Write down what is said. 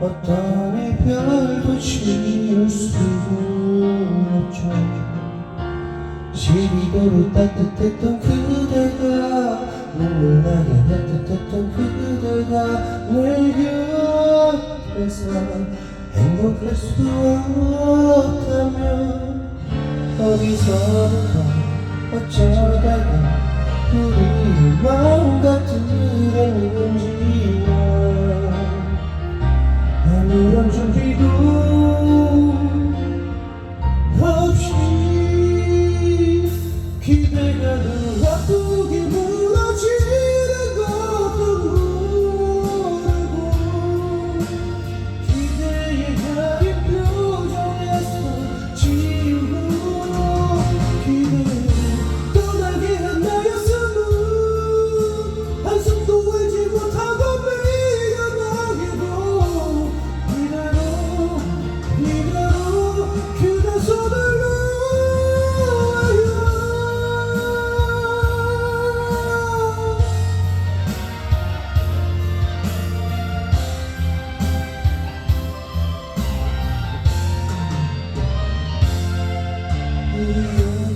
어떤 이별도 지울 수 없죠. 시리도록 따뜻했던 그대가 눈물나게 따뜻했던 그대가 내 곁에서 행복할 수 없다면 어디서부터 어쩌다가 한마디도 없이 기대가 들어도 you.